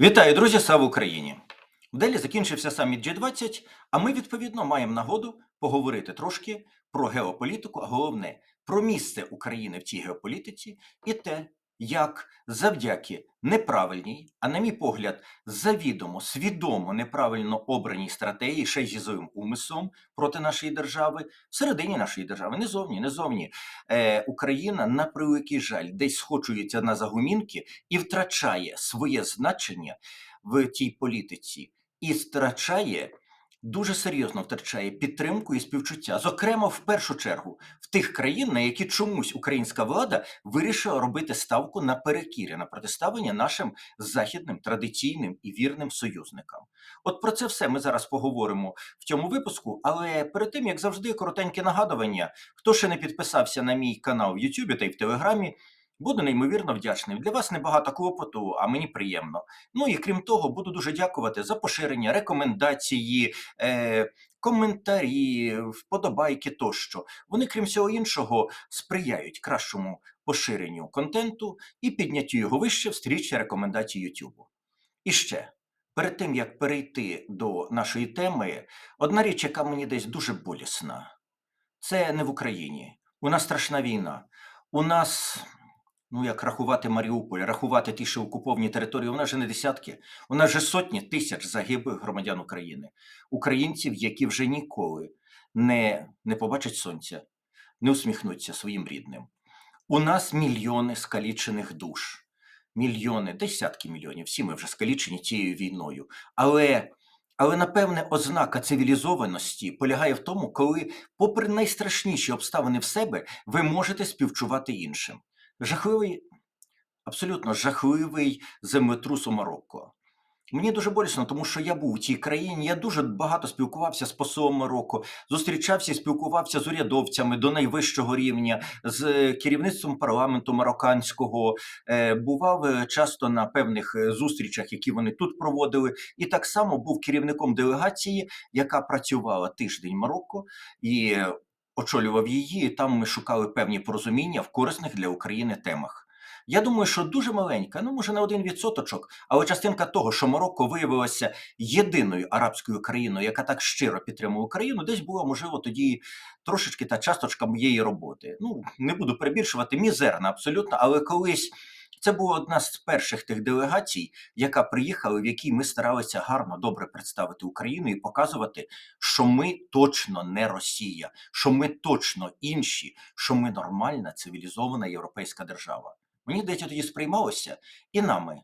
Вітаю, друзі! Слава Україні! В Делі закінчився саміт G20, а ми, відповідно, маємо нагоду поговорити трошки про геополітику, а головне про місце України в цій геополітиці і те, як завдяки неправильній, а на мій погляд, завідомо, свідомо неправильно обраній стратегії, ще й зі злим умислом проти нашої держави, всередині нашої держави, не зовні, не зовні, е, Україна на превеликий жаль десь схочується на загумінки і втрачає своє значення в тій політиці, і втрачає. Дуже серйозно втрачає підтримку і співчуття, зокрема, в першу чергу, в тих країн, на які чомусь українська влада вирішила робити ставку на перекірі, на протиставлення нашим західним традиційним і вірним союзникам. От про це все ми зараз поговоримо в цьому випуску. Але перед тим, як завжди, коротеньке нагадування, хто ще не підписався на мій канал в Ютубі та й в Телеграмі. Буду неймовірно вдячний. Для вас небагато клопоту, а мені приємно. Ну і крім того, буду дуже дякувати за поширення, рекомендації, е, коментарі, вподобайки тощо. Вони, крім всього іншого, сприяють кращому поширенню контенту і підняттю його вище в стрічці рекомендацій Ютубу. І ще. Перед тим як перейти до нашої теми, одна річ, яка мені десь дуже болісна, це не в Україні. У нас страшна війна. У нас Ну, як рахувати Маріуполь, рахувати ті, що окуповані території, у нас же не десятки, у нас же сотні тисяч загиблих громадян України, українців, які вже ніколи не, не побачать сонця, не усміхнуться своїм рідним. У нас мільйони скалічених душ, мільйони, десятки мільйонів. Всі ми вже скалічені цією війною. Але, але напевне, ознака цивілізованості полягає в тому, коли, попри найстрашніші обставини в себе, ви можете співчувати іншим жахливий, абсолютно жахливий землетрус у Марокко. Мені дуже болісно, тому що я був у цій країні. Я дуже багато спілкувався з послом Марокко, зустрічався і спілкувався з урядовцями до найвищого рівня, з керівництвом парламенту марокканського, е, бував е, часто на певних е, зустрічах, які вони тут проводили, і так само був керівником делегації, яка працювала тиждень Марокко і очолював її, і там ми шукали певні порозуміння в корисних для України темах. Я думаю, що дуже маленька, ну може на один відсоточок, але частинка того, що Марокко виявилося єдиною арабською країною, яка так щиро підтримує Україну, десь була можливо тоді трошечки та часточка моєї роботи. Ну не буду перебільшувати, мізерна абсолютно, але колись це була одна з перших тих делегацій, яка приїхала, в якій ми старалися гарно добре представити Україну і показувати, що ми точно не Росія, що ми точно інші, що ми нормальна цивілізована європейська держава. Мені здається, тоді сприймалося і нами.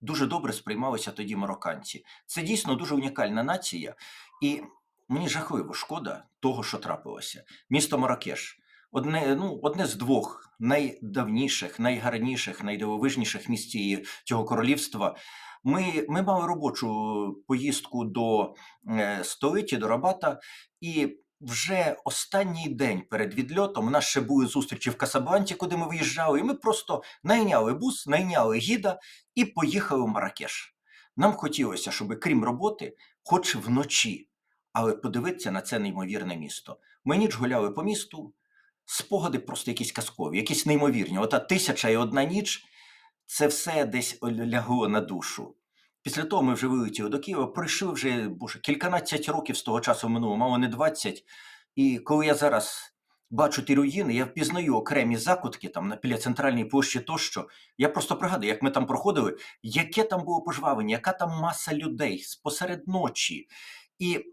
Дуже добре сприймалися тоді марокканці. Це дійсно дуже унікальна нація, і мені жахливо шкода того, що трапилося. Місто Маракеш одне ну, одне з двох найдавніших, найгарніших, найдивовижніших місць цього королівства. Ми, ми мали робочу поїздку до е, столиці, до Рабата, і вже останній день перед відльотом у нас ще були зустрічі в Касабланці, куди ми виїжджали, і ми просто найняли бус, найняли гіда і поїхали в Маракеш. Нам хотілося, щоб крім роботи, хоч вночі, але подивитися на це неймовірне місто. Ми ніч гуляли по місту, спогади просто якісь казкові, якісь неймовірні. Ота тисяча і одна ніч це все десь лягло на душу. Після того ми вже вилетіли до Києва, пройшли вже боже, кільканадцять років з того часу минуло, мало не 20. І коли я зараз бачу ті руїни, я впізнаю окремі закутки там на біля центральній площі тощо. Я просто пригадую, як ми там проходили, яке там було пожвавлення, яка там маса людей посеред ночі. І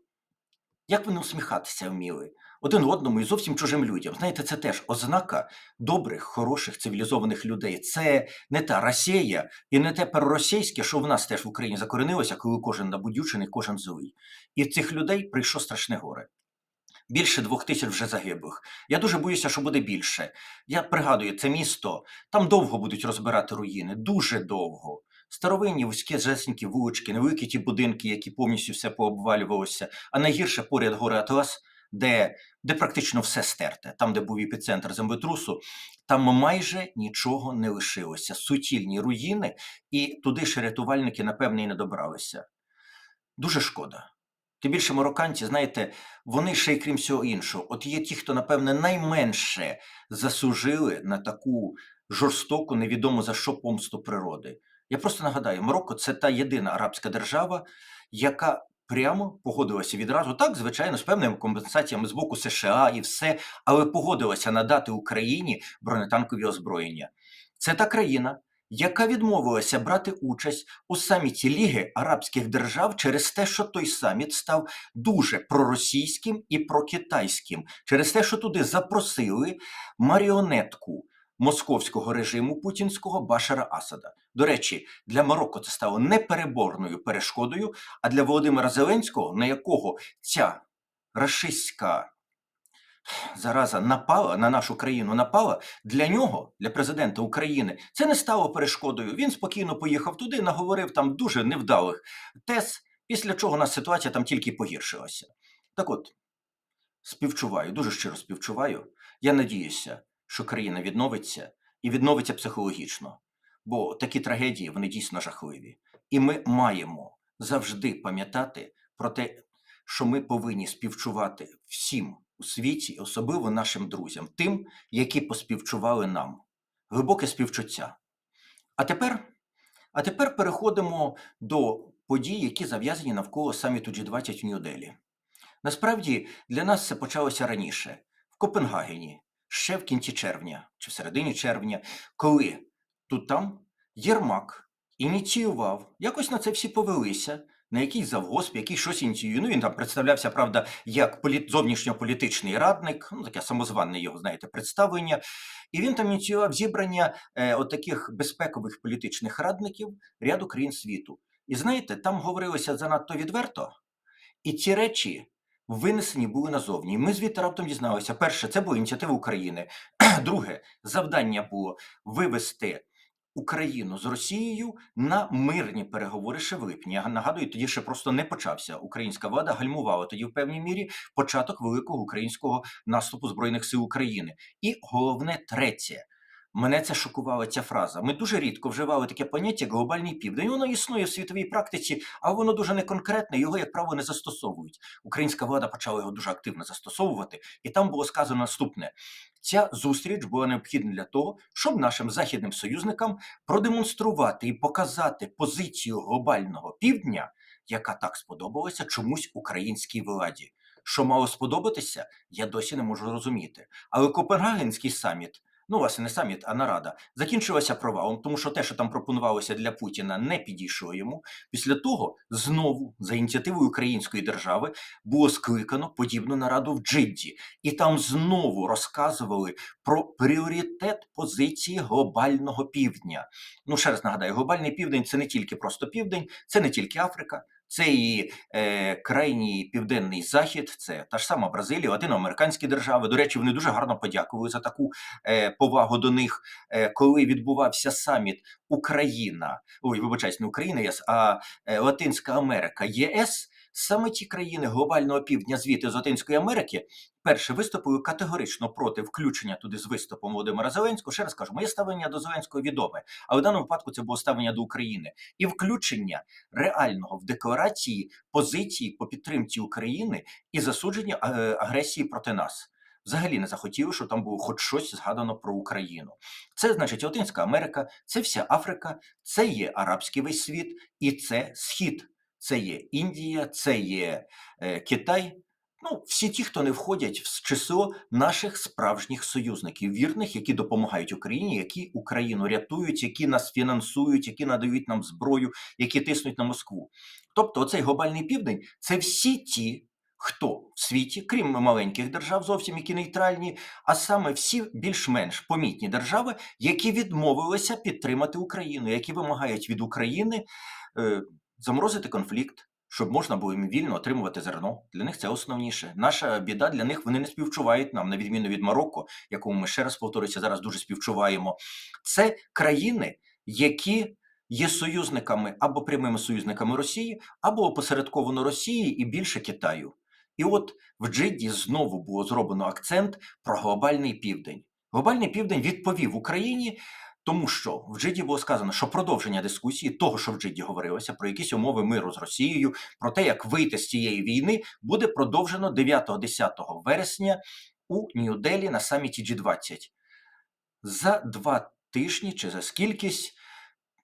як вони усміхатися вміли один одному і зовсім чужим людям. Знаєте, це теж ознака добрих, хороших, цивілізованих людей. Це не та Росія і не те проросійське, що в нас теж в Україні закоренилося, коли кожен набудючений, кожен злий. І цих людей прийшло страшне горе. Більше двох тисяч вже загиблих. Я дуже боюся, що буде більше. Я пригадую, це місто, там довго будуть розбирати руїни, дуже довго. Старовинні вузькі жесенькі вулички, невеликі ті будинки, які повністю все пообвалювалося, а найгірше поряд гори Атлас, де де практично все стерте, там, де був епіцентр землетрусу, там майже нічого не лишилося. Суцільні руїни, і туди ще рятувальники, напевне, і не добралися. Дуже шкода. Тим більше марокканці, знаєте, вони ще й крім всього іншого. От є ті, хто, напевне, найменше заслужили на таку жорстоку, невідому за що помсту природи. Я просто нагадаю, Марокко це та єдина арабська держава, яка прямо погодилася відразу, так, звичайно, з певними компенсаціями з боку США і все, але погодилася надати Україні бронетанкові озброєння. Це та країна, яка відмовилася брати участь у саміті Ліги Арабських Держав через те, що той саміт став дуже проросійським і прокитайським, через те, що туди запросили маріонетку московського режиму путінського Башара Асада. До речі, для Марокко це стало непереборною перешкодою, а для Володимира Зеленського, на якого ця рашистська зараза напала на нашу країну, напала для нього, для президента України, це не стало перешкодою. Він спокійно поїхав туди, наговорив там дуже невдалих тез, після чого у нас ситуація там тільки погіршилася. Так от, співчуваю, дуже щиро співчуваю. Я надіюся, що країна відновиться і відновиться психологічно, бо такі трагедії вони дійсно жахливі. І ми маємо завжди пам'ятати про те, що ми повинні співчувати всім у світі, особливо нашим друзям, тим, які поспівчували нам. Глибоке співчуття. А тепер, а тепер переходимо до подій, які зав'язані навколо саміту G20 в Нью-Делі. Насправді для нас це почалося раніше, в Копенгагені, ще в кінці червня чи в середині червня, коли тут там Єрмак ініціював, якось на це всі повелися, на якийсь завгосп, який щось ініціює. Ну, він там представлявся, правда, як політ... зовнішньополітичний радник, ну таке самозванне його, знаєте, представлення. І він там ініціював зібрання е, от таких безпекових політичних радників ряду країн світу. І знаєте, там говорилося занадто відверто, і ці речі винесені були назовні. Ми звідти раптом дізналися: перше, це була ініціатива України. Друге, завдання було вивести Україну з Росією на мирні переговори ще в липні. Я нагадую, тоді ще просто не почався. Українська влада гальмувала тоді в певній мірі початок великого українського наступу збройних сил України. І головне третє. Мене це шокувала ця фраза. Ми дуже рідко вживали таке поняття глобальний південь. Воно існує в світовій практиці, але воно дуже неконкретне, його, як правило, не застосовують. Українська влада почала його дуже активно застосовувати, і там було сказано наступне: ця зустріч була необхідна для того, щоб нашим західним союзникам продемонструвати і показати позицію глобального півдня, яка так сподобалася чомусь українській владі. Що мало сподобатися, я досі не можу зрозуміти. Але Копенгагенський саміт ну, власне, не саміт, а нарада, закінчилася провалом, тому що те, що там пропонувалося для Путіна, не підійшло йому. Після того знову за ініціативою Української держави було скликано подібну нараду в Джидді, і там знову розказували про пріоритет позиції глобального півдня. Ну, ще раз нагадаю, глобальний південь це не тільки просто південь, це не тільки Африка. Це і е, крайній південний захід, це та ж сама Бразилія, латиноамериканські держави. До речі, вони дуже гарно подякували за таку е, повагу до них, е, коли відбувався саміт Україна. Ой, вибачаюсь, не Україна ЄС, а е, Латинська Америка ЄС. Саме ті країни глобального півдня звідти з Латинської Америки перше виступили категорично проти включення туди з виступом Володимира Зеленського. Ще раз кажу, моє ставлення до Зеленського відоме, але в даному випадку це було ставлення до України і включення реального в декларації позиції по підтримці України і засудження е, агресії проти нас. Взагалі не захотіли, щоб там було хоч щось згадано про Україну. Це значить Латинська Америка, це вся Африка, це є арабський весь світ і це схід. Це є Індія, це є е, Китай. Ну, всі ті, хто не входять в число наших справжніх союзників, вірних, які допомагають Україні, які Україну рятують, які нас фінансують, які надають нам зброю, які тиснуть на Москву. Тобто, оцей глобальний південь це всі ті, хто в світі, крім маленьких держав, зовсім які нейтральні, а саме всі більш-менш помітні держави, які відмовилися підтримати Україну, які вимагають від України. Е, заморозити конфлікт, щоб можна було їм вільно отримувати зерно. Для них це основніше. Наша біда для них вони не співчувають нам, на відміну від Марокко, якому ми ще раз повторюся, зараз дуже співчуваємо. Це країни, які є союзниками або прямими союзниками Росії, або опосередковано Росії і більше Китаю. І от в Джидді знову було зроблено акцент про глобальний південь. Глобальний південь відповів Україні тому що в Джиді було сказано, що продовження дискусії, того, що в Джиді говорилося, про якісь умови миру з Росією, про те, як вийти з цієї війни, буде продовжено 9-10 вересня у Нью-Делі на саміті G20. За два тижні чи за скількись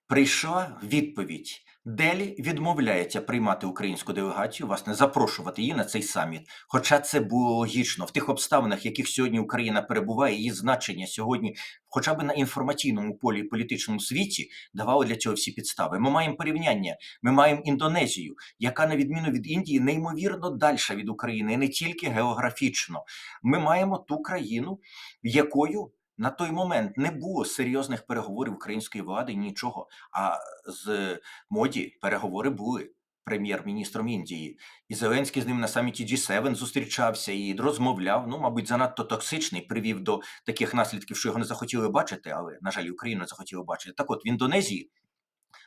прийшла відповідь. Делі відмовляється приймати українську делегацію, власне, запрошувати її на цей саміт. Хоча це було логічно в тих обставинах, в яких сьогодні Україна перебуває, її значення сьогодні, хоча б на інформаційному полі політичному світі, давало для цього всі підстави. Ми маємо порівняння. Ми маємо Індонезію, яка, на відміну від Індії, неймовірно дальша від України, і не тільки географічно. Ми маємо ту країну, якою на той момент не було серйозних переговорів української влади, нічого. А з моді переговори були прем'єр-міністром Індії. І Зеленський з ним на саміті G7 зустрічався і розмовляв. Ну, мабуть, занадто токсичний, привів до таких наслідків, що його не захотіли бачити, але, на жаль, Україну не захотіли бачити. Так от в Індонезії.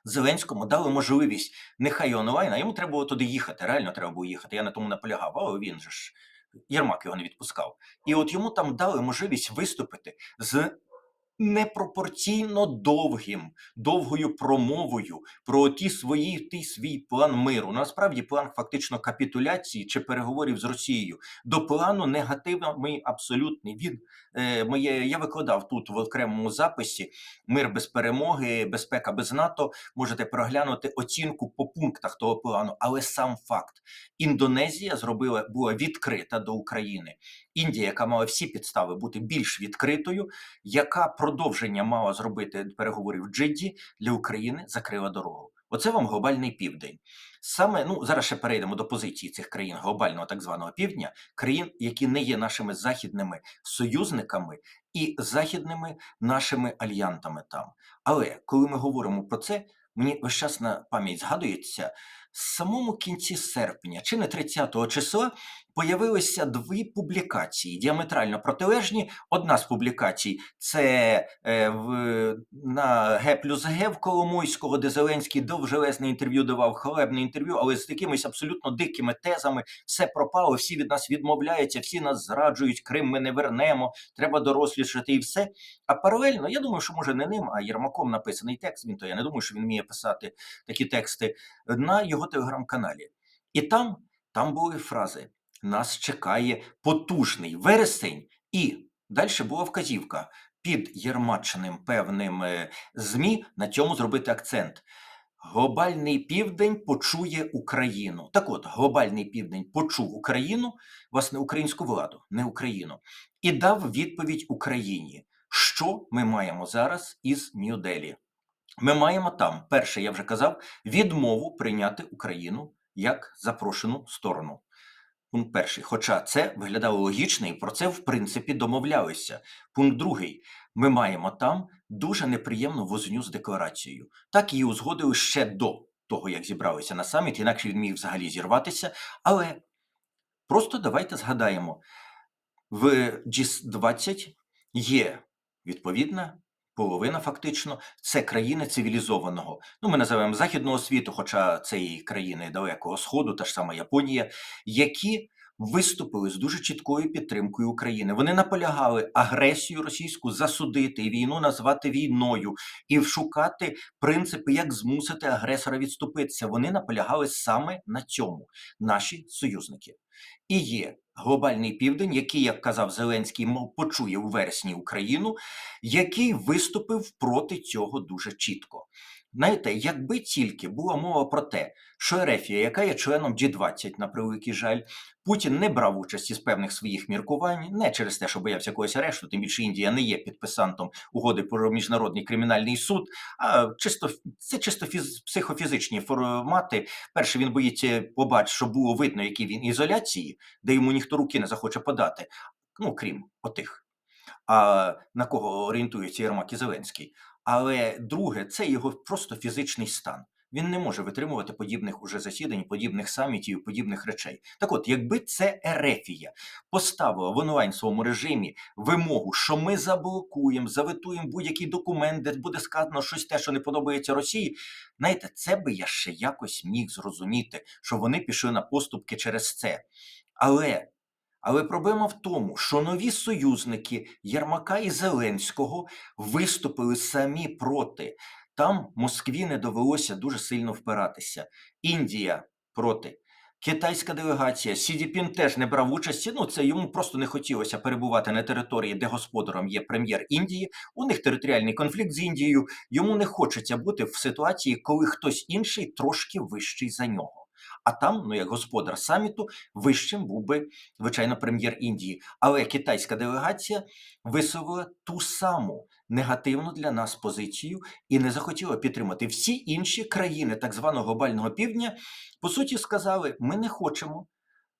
Зеленському дали можливість нехай онлайн, а йому треба було туди їхати. Реально треба було їхати. Я на тому наполягав, але він же ж Єрмак його не відпускав. І от йому там дали можливість виступити з непропорційно довгим, довгою промовою про ті свої ті свій план миру. Насправді план фактично капітуляції чи переговорів з Росією. До плану негативний абсолютний. Він моє я викладав тут в окремому записі мир без перемоги, безпека без НАТО. Можете проглянути оцінку по пунктах того плану, але сам факт Індонезія зробила була відкрита до України. Індія, яка мала всі підстави бути більш відкритою, яка продовження мала зробити переговорів в Джидді для України, закрила дорогу. Оце вам глобальний південь. Саме ну зараз ще перейдемо до позиції цих країн глобального так званого півдня, країн, які не є нашими західними союзниками і західними нашими альянтами там. Але коли ми говоримо про це, мені весь час на пам'ять згадується самому кінці серпня, чи не 30-го числа, появилися дві публікації діаметрально протилежні. Одна з публікацій це е, в, на Г плюс Г в Коломойського, де Зеленський довжелезне інтерв'ю давав, хвалебне інтерв'ю, але з якимись абсолютно дикими тезами. Все пропало, всі від нас відмовляються, всі нас зраджують, Крим ми не вернемо, треба дорослішати і все. А паралельно, я думаю, що може не ним, а Єрмаком написаний текст. Він то я не думаю, що він вміє писати такі тексти на його телеграм-каналі. І там, там були фрази нас чекає потужний вересень, і далі була вказівка під Єрмаченим певним е, ЗМІ на цьому зробити акцент. Глобальний південь почує Україну. Так от, глобальний південь почув Україну, власне, українську владу, не Україну, і дав відповідь Україні. Що ми маємо зараз із Нью-Делі? Ми маємо там, перше, я вже казав, відмову прийняти Україну як запрошену сторону. Пункт перший. Хоча це виглядало логічно, і про це в принципі домовлялися. Пункт другий. Ми маємо там дуже неприємну возню з декларацією. Так її узгодили ще до того, як зібралися на саміт, інакше він міг взагалі зірватися. Але просто давайте згадаємо: в G20 є відповідна. Половина фактично це країни цивілізованого. Ну, ми називаємо західного світу, хоча це і країни далекого сходу, та ж сама Японія, які виступили з дуже чіткою підтримкою України. Вони наполягали агресію російську засудити і війну назвати війною і вшукати принципи, як змусити агресора відступитися. Вони наполягали саме на цьому, наші союзники. І є глобальний південь, який, як казав Зеленський, мов почує у вересні Україну, який виступив проти цього дуже чітко. Знаєте, якби тільки була мова про те, що Ерефія, яка є членом G20, на превеликий жаль, Путін не брав участі з певних своїх міркувань, не через те, що боявся якогось арешту, тим більше Індія не є підписантом угоди про міжнародний кримінальний суд, а чисто це чисто фіз, психофізичні формати. Перше, він боїться побачити, що було видно, який він ізоляції, де йому ніхто руки не захоче подати, ну крім отих. А на кого орієнтується Єрмак і Зеленський? Але друге, це його просто фізичний стан. Він не може витримувати подібних уже засідань, подібних самітів, подібних речей. Так от, якби це Ерефія поставила в онлайн своєму режимі вимогу, що ми заблокуємо, заветуємо будь-який документ, де буде сказано щось те, що не подобається Росії. Знаєте, це би я ще якось міг зрозуміти, що вони пішли на поступки через це. Але але проблема в тому, що нові союзники Єрмака і Зеленського виступили самі проти. Там Москві не довелося дуже сильно впиратися. Індія проти. Китайська делегація Сі Цзіньпін теж не брав участі. Ну це йому просто не хотілося перебувати на території, де господаром є прем'єр Індії. У них територіальний конфлікт з Індією. Йому не хочеться бути в ситуації, коли хтось інший трошки вищий за нього. А там, ну як господар саміту, вищим був би звичайно прем'єр Індії. Але китайська делегація висловила ту саму негативну для нас позицію і не захотіла підтримати всі інші країни так званого глобального півдня. По суті, сказали: ми не хочемо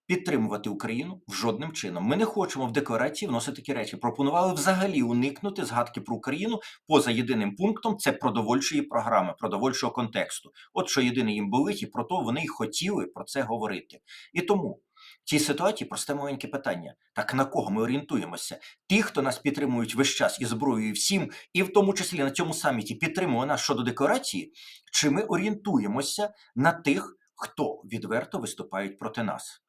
підтримувати Україну в жодним чином. Ми не хочемо в декларації вносити такі речі. Пропонували взагалі уникнути згадки про Україну поза єдиним пунктом це продовольчої програми, продовольчого контексту. От що єдине їм болить, і про то вони й хотіли про це говорити. І тому. В цій ситуації просте маленьке питання: так на кого ми орієнтуємося? Ті, хто нас підтримують весь час і зброєю, всім, і в тому числі на цьому саміті підтримує нас щодо декларації, чи ми орієнтуємося на тих, хто відверто виступають проти нас?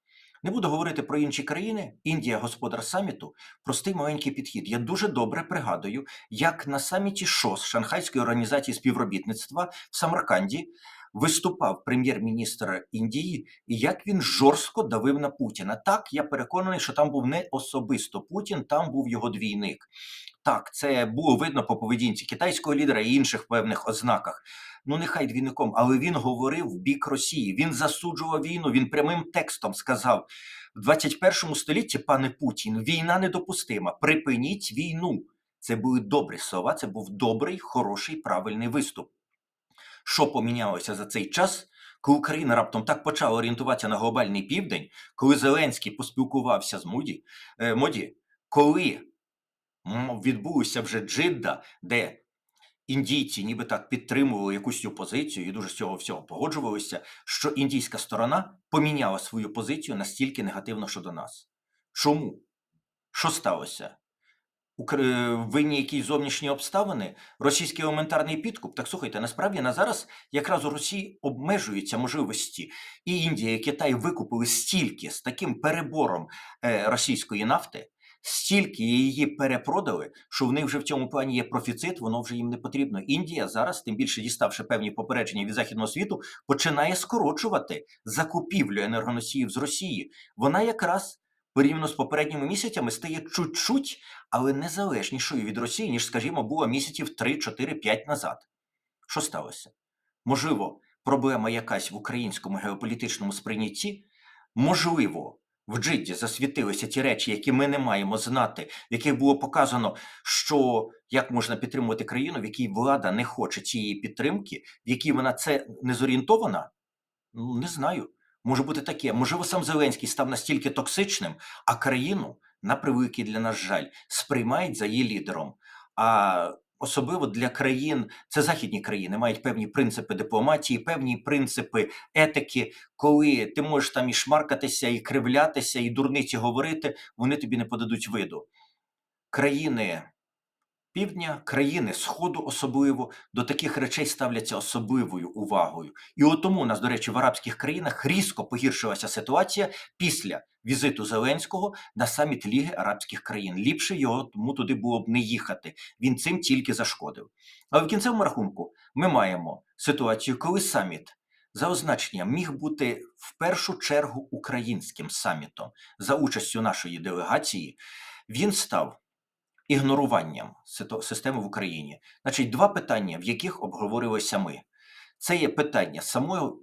Не буду говорити про інші країни. Індія, господар саміту, простий маленький підхід. Я дуже добре пригадую, як на саміті ШОС Шанхайської організації співробітництва в Самарканді виступав прем'єр-міністр Індії, і як він жорстко давив на Путіна. Так, я переконаний, що там був не особисто Путін, там був його двійник. Так, це було видно по поведінці китайського лідера і інших певних ознаках. Ну, нехай двійником, але він говорив в бік Росії. Він засуджував війну. Він прямим текстом сказав: в 21 столітті, пане Путін, війна недопустима. Припиніть війну. Це були добрі слова. Це був добрий, хороший, правильний виступ. Що помінялося за цей час? Коли Україна раптом так почала орієнтуватися на глобальний південь, коли Зеленський поспілкувався з Моді, е, Моді коли м, відбулося вже Джидда, де індійці ніби так підтримували якусь цю позицію і дуже з цього всього погоджувалися, що індійська сторона поміняла свою позицію настільки негативно щодо нас. Чому? Що сталося? Укр- Винні якісь зовнішні обставини, російський елементарний підкуп. Так слухайте, насправді на зараз якраз у Росії обмежуються можливості. І Індія, і Китай викупили стільки з таким перебором е, російської нафти, стільки її перепродали, що в них вже в цьому плані є профіцит, воно вже їм не потрібно. Індія зараз, тим більше діставши певні попередження від західного світу, починає скорочувати закупівлю енергоносіїв з Росії. Вона якраз порівняно з попередніми місяцями стає чуть-чуть, але незалежнішою від Росії, ніж, скажімо, було місяців 3, 4, 5 назад. Що сталося? Можливо, проблема якась в українському геополітичному сприйнятті, можливо, в Джидді засвітилися ті речі, які ми не маємо знати, в яких було показано, що як можна підтримувати країну, в якій влада не хоче цієї підтримки, в якій вона це не зорієнтована? Ну, не знаю. Може бути таке. Можливо, сам Зеленський став настільки токсичним, а країну, на превеликий для нас жаль, сприймають за її лідером. А особливо для країн, це західні країни, мають певні принципи дипломатії, певні принципи етики, коли ти можеш там і шмаркатися, і кривлятися, і дурниці говорити, вони тобі не подадуть виду. Країни півдня, країни Сходу особливо до таких речей ставляться особливою увагою. І от тому у нас, до речі, в арабських країнах різко погіршилася ситуація після візиту Зеленського на саміт Ліги Арабських країн. Ліпше його тому туди було б не їхати. Він цим тільки зашкодив. Але в кінцевому рахунку ми маємо ситуацію, коли саміт. За означенням міг бути в першу чергу українським самітом за участю нашої делегації. Він став ігноруванням системи в Україні. Значить, два питання, в яких обговорювалися ми. Це є питання самого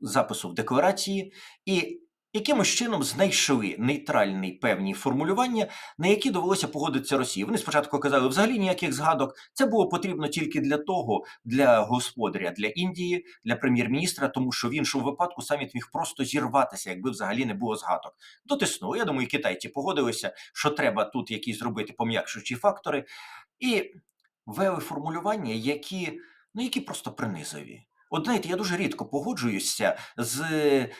запису в декларації і якимось чином знайшли нейтральні певні формулювання, на які довелося погодитися Росії. Вони спочатку казали, взагалі ніяких згадок. Це було потрібно тільки для того, для господаря, для Індії, для прем'єр-міністра, тому що в іншому випадку саміт міг просто зірватися, якби взагалі не було згадок. Дотиснули. Я думаю, китайці погодилися, що треба тут якісь зробити пом'якшуючі фактори, і ввели формулювання, які, ну, які просто принизові. От знаєте, я дуже рідко погоджуюся з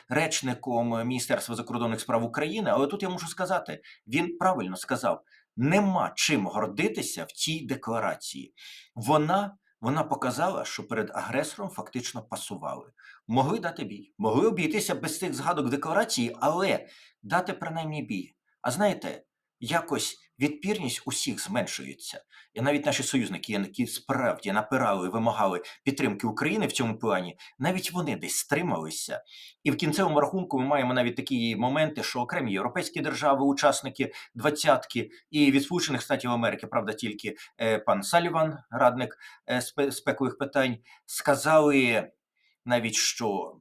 речником Міністерства закордонних справ України, але тут я можу сказати, він правильно сказав: нема чим гордитися в цій декларації. Вона, вона показала, що перед агресором фактично пасували. Могли дати бій, могли обійтися без цих згадок декларації, але дати принаймні бій. А знаєте, якось відпірність усіх зменшується. І навіть наші союзники, які справді напирали, вимагали підтримки України в цьому плані, навіть вони десь стрималися. І в кінцевому рахунку ми маємо навіть такі моменти, що окремі європейські держави, учасники двадцятки, і від Сполучених Штатів Америки, правда, тільки е, пан Саліван, радник е, спекових питань, сказали навіть, що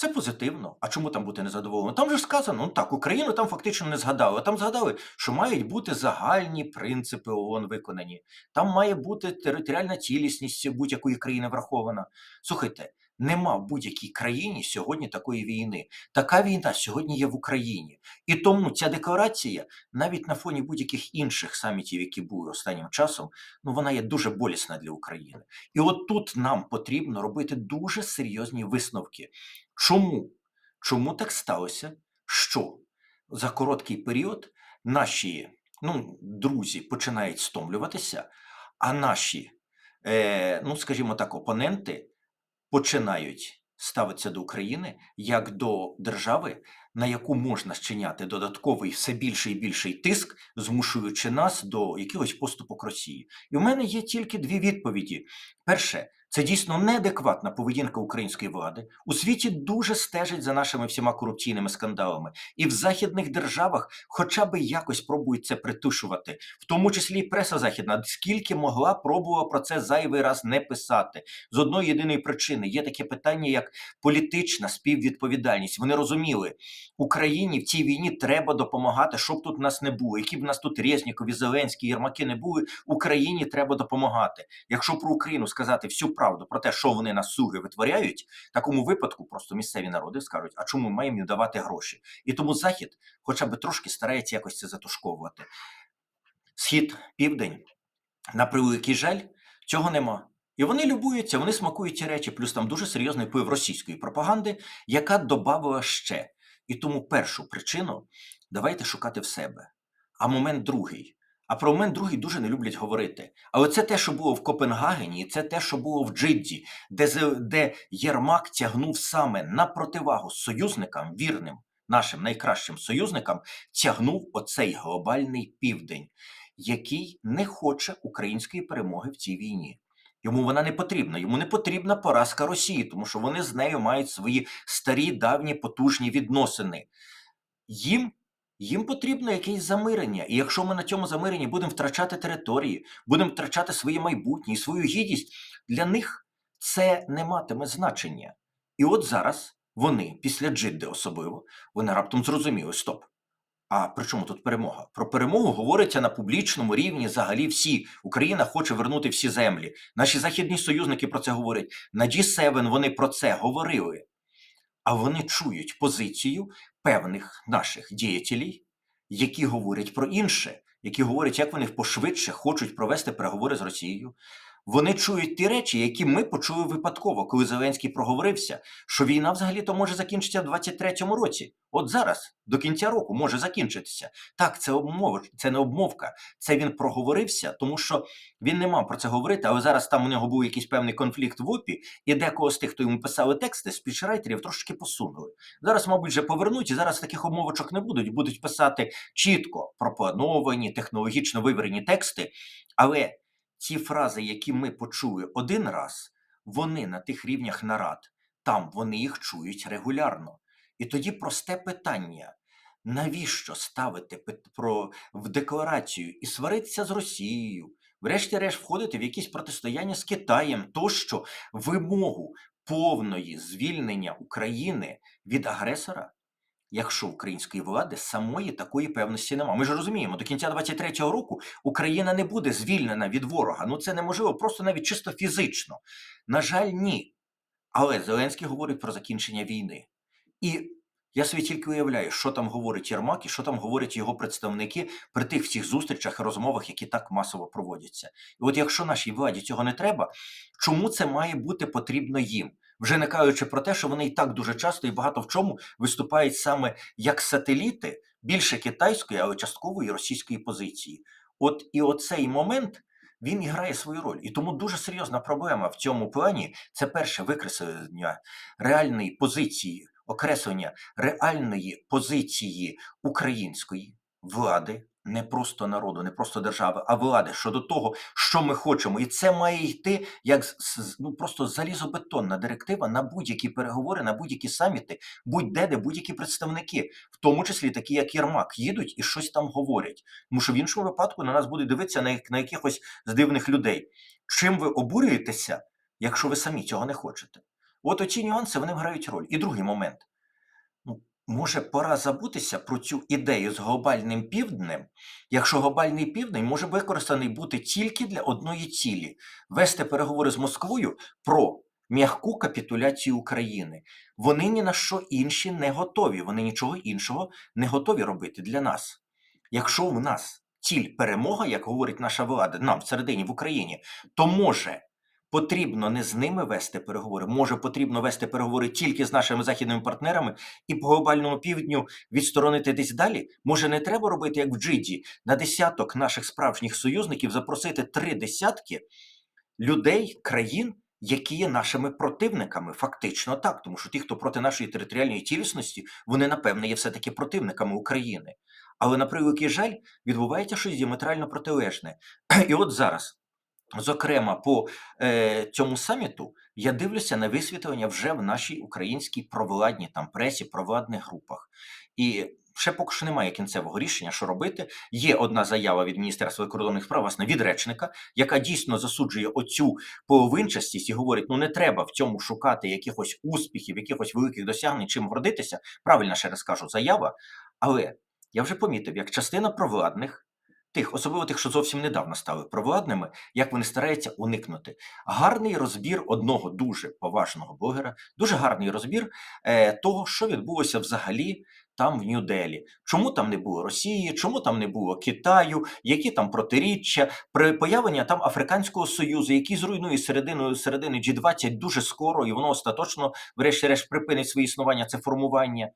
це позитивно. А чому там бути незадоволеним? Там же сказано, ну так, Україну там фактично не згадали. Там згадали, що мають бути загальні принципи ООН виконані. Там має бути територіальна цілісність будь-якої країни врахована. Слухайте, нема в будь-якій країні сьогодні такої війни. Така війна сьогодні є в Україні. І тому ця декларація, навіть на фоні будь-яких інших самітів, які були останнім часом, ну вона є дуже болісна для України. І от тут нам потрібно робити дуже серйозні висновки. Чому? Чому так сталося, що за короткий період наші ну, друзі починають стомлюватися, а наші, е, ну скажімо так, опоненти починають ставитися до України як до держави, на яку можна щиняти додатковий все більший і більший тиск, змушуючи нас до якихось поступок Росії. І в мене є тільки дві відповіді. Перше, це дійсно неадекватна поведінка української влади. У світі дуже стежать за нашими всіма корупційними скандалами, і в західних державах хоча б якось пробують це притушувати, в тому числі і преса західна, скільки могла пробувала про це зайвий раз не писати. З одної єдиної причини є таке питання, як політична співвідповідальність. Вони розуміли, Україні в цій війні треба допомагати, щоб тут нас не було. Які б нас тут Резнікові, Зеленські, Єрмаки не були, Україні треба допомагати. Якщо про Україну сказати всю правду про те, що вони нас суги витворяють, в такому випадку просто місцеві народи скажуть, а чому ми маємо їм давати гроші? І тому Захід хоча б трошки старається якось це затушковувати. Схід, південь, на превеликий жаль, цього нема. І вони любуються, вони смакують ці речі, плюс там дуже серйозний вплив російської пропаганди, яка додавала ще. І тому першу причину давайте шукати в себе. А момент другий. А про момент другий дуже не люблять говорити. Але це те, що було в Копенгагені, і це те, що було в Джидді, де, де Єрмак тягнув саме на противагу союзникам, вірним нашим найкращим союзникам, тягнув оцей глобальний південь, який не хоче української перемоги в цій війні. Йому вона не потрібна. Йому не потрібна поразка Росії, тому що вони з нею мають свої старі, давні, потужні відносини. Їм, їм потрібно якесь замирення. І якщо ми на цьому замиренні будемо втрачати території, будемо втрачати своє майбутнє і свою гідність, для них це не матиме значення. І от зараз вони, після Джидди особливо, вони раптом зрозуміли: стоп. А при чому тут перемога? Про перемогу говориться на публічному рівні взагалі всі. Україна хоче вернути всі землі. Наші західні союзники про це говорять. На G7 вони про це говорили. А вони чують позицію певних наших діятелів, які говорять про інше, які говорять, як вони пошвидше хочуть провести переговори з Росією. Вони чують ті речі, які ми почули випадково, коли Зеленський проговорився, що війна взагалі-то може закінчитися в 23-му році. От зараз, до кінця року, може закінчитися. Так, це обмова, це не обмовка. Це він проговорився, тому що він не мав про це говорити, але зараз там у нього був якийсь певний конфлікт в ОПІ, і декого з тих, хто йому писали тексти, спічрайтерів трошки посунули. Зараз, мабуть, вже повернуть, і зараз таких обмовочок не будуть. Будуть писати чітко проплановані, технологічно вивірені тексти, але ці фрази, які ми почули один раз, вони на тих рівнях нарад, там вони їх чують регулярно. І тоді просте питання: навіщо ставити про в декларацію і сваритися з Росією, врешті-решт входити в якісь протистояння з Китаєм, тощо вимогу повної звільнення України від агресора? Якщо української влади самої такої певності немає. Ми ж розуміємо, до кінця 23-го року Україна не буде звільнена від ворога. Ну це неможливо, просто навіть чисто фізично. На жаль, ні. Але Зеленський говорить про закінчення війни. І я собі тільки уявляю, що там говорить Єрмак і що там говорять його представники при тих всіх зустрічах і розмовах, які так масово проводяться. І от якщо нашій владі цього не треба, чому це має бути потрібно їм? Вже не кажучи про те, що вони і так дуже часто і багато в чому виступають саме як сателіти більше китайської, але частково і російської позиції. От і оцей момент він і грає свою роль. І тому дуже серйозна проблема в цьому плані це перше викреслення реальної позиції, окреслення реальної позиції української влади не просто народу, не просто держави, а влади щодо того, що ми хочемо. І це має йти як ну, просто залізобетонна директива на будь-які переговори, на будь-які саміти, будь-де, де будь-які представники, в тому числі такі, як Єрмак, їдуть і щось там говорять. Тому що в іншому випадку на нас буде дивитися на, на якихось з дивних людей. Чим ви обурюєтеся, якщо ви самі цього не хочете? От оці нюанси вони грають роль. І другий момент. Може, пора забутися про цю ідею з глобальним півднем, якщо глобальний південь може використаний бути тільки для одної цілі вести переговори з Москвою про м'яку капітуляцію України. Вони ні на що інші не готові. Вони нічого іншого не готові робити для нас. Якщо в нас ціль перемога, як говорить наша влада, нам всередині в Україні, то може потрібно не з ними вести переговори, може потрібно вести переговори тільки з нашими західними партнерами і по глобальному півдню відсторонити десь далі. Може, не треба робити, як в Джиді, на десяток наших справжніх союзників запросити три десятки людей, країн, які є нашими противниками, фактично так, тому що ті, хто проти нашої територіальної цілісності, вони напевне є все-таки противниками України. Але на превеликий жаль, відбувається щось діаметрально протилежне. І от зараз. Зокрема, по е, цьому саміту я дивлюся на висвітлення вже в нашій українській провладній там пресі, провладних групах. І ще поки що немає кінцевого рішення, що робити. Є одна заява від Міністерства закордонних справ, власне, від речника, яка дійсно засуджує оцю половинчастість і говорить: ну не треба в цьому шукати якихось успіхів, якихось великих досягнень, чим гордитися. Правильно ще раз кажу, заява. Але я вже помітив, як частина провладних. Тих, особливо тих, що зовсім недавно стали провладними, як вони стараються уникнути. Гарний розбір одного дуже поважного блогера, дуже гарний розбір е, того, що відбулося взагалі там в Нью-Делі. Чому там не було Росії, чому там не було Китаю, які там протиріччя, при появлення там Африканського Союзу, який зруйнує середину середини G20 дуже скоро, і воно остаточно, врешті-решт, припинить своє існування, це формування.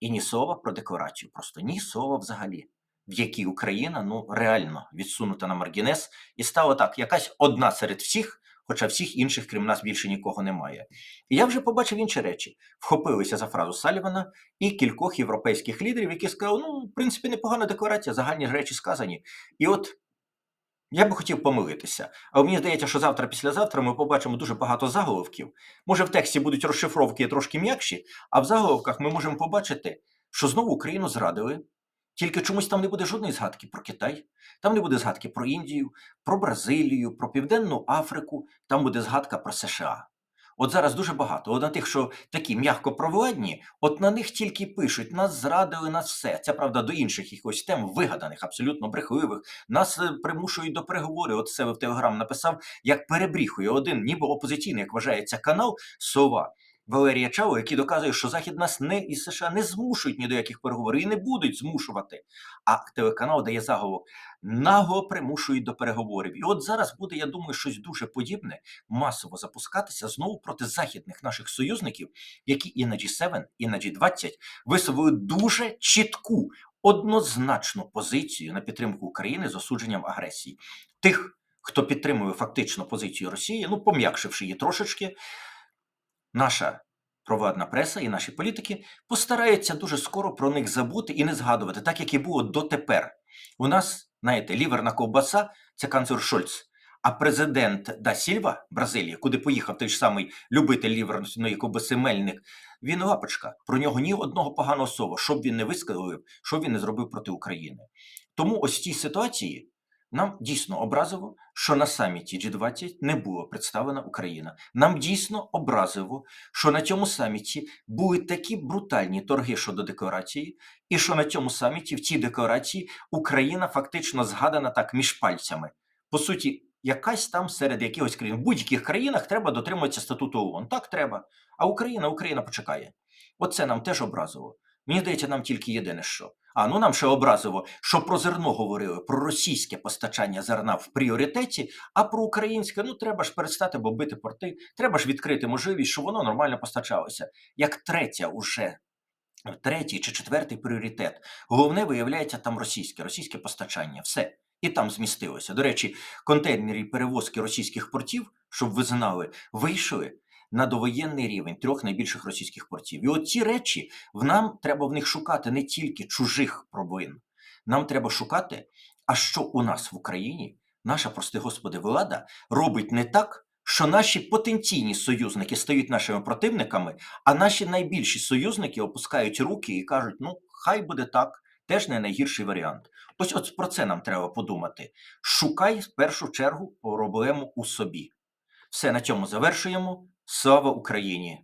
І ні слова про декларацію, просто ні слова взагалі в якій Україна ну реально відсунута на маргінес, і стало так, якась одна серед всіх, хоча всіх інших, крім нас, більше нікого немає. І я вже побачив інші речі. Вхопилися за фразу Салівана і кількох європейських лідерів, які сказали, ну, в принципі, непогана декларація, загальні речі сказані. І от. Я би хотів помилитися, але мені здається, що завтра, післязавтра ми побачимо дуже багато заголовків. Може, в тексті будуть розшифровки трошки м'якші, а в заголовках ми можемо побачити, що знову Україну зрадили, тільки чомусь там не буде жодної згадки про Китай, там не буде згадки про Індію, про Бразилію, про Південну Африку, там буде згадка про США. От зараз дуже багато. От на тих, що такі м'яко провладні, от на них тільки пишуть: нас зрадили, нас все. Це правда до інших якихось тем вигаданих, абсолютно брехливих. Нас е, примушують до переговорів. От себе в телеграм написав, як перебріхує один, ніби опозиційний, як вважається канал Сова. Валерія Чао, який доказує, що Захід нас не і США не змушують ні до яких переговорів і не будуть змушувати. А телеканал дає заголовок наго примушують до переговорів. І от зараз буде, я думаю, щось дуже подібне масово запускатися знову проти західних наших союзників, які і на G7, і на G20 висловили дуже чітку, однозначну позицію на підтримку України з осудженням агресії. Тих, хто підтримує фактично позицію Росії, ну пом'якшивши її трошечки наша провладна преса і наші політики постараються дуже скоро про них забути і не згадувати, так як і було дотепер. У нас, знаєте, ліверна ковбаса це канцлер Шольц. А президент Да Сільва Бразилії, куди поїхав той ж самий любитель ліверної ковбаси Мельник, він лапочка. Про нього ні одного поганого слова, що б він не висказав, що б він не зробив проти України. Тому ось в цій ситуації нам дійсно образиво, що на саміті G20 не було представлена Україна. Нам дійсно образиво, що на цьому саміті були такі брутальні торги щодо декларації, і що на цьому саміті, в цій декларації, Україна фактично згадана так між пальцями. По суті, якась там серед якихось країн. В будь-яких країнах треба дотримуватися статуту ООН. Так треба. А Україна, Україна почекає. Оце нам теж образиво. Мені здається, нам тільки єдине що. А ну нам ще образиво, що про зерно говорили, про російське постачання зерна в пріоритеті, а про українське ну треба ж перестати бомбити порти, треба ж відкрити можливість, щоб воно нормально постачалося. Як третя уже. Третій чи четвертий пріоритет. Головне виявляється там російське, російське постачання. Все. І там змістилося. До речі, контейнери перевозки російських портів, щоб ви знали, вийшли на довоєнний рівень трьох найбільших російських портів. І от ці речі в нам треба в них шукати не тільки чужих провин. Нам треба шукати, а що у нас в Україні, наша, прости господи, влада робить не так, що наші потенційні союзники стають нашими противниками, а наші найбільші союзники опускають руки і кажуть: ну, хай буде так, теж не найгірший варіант. Ось от про це нам треба подумати. Шукай в першу чергу проблему у собі. Все на цьому завершуємо. Слава Україні!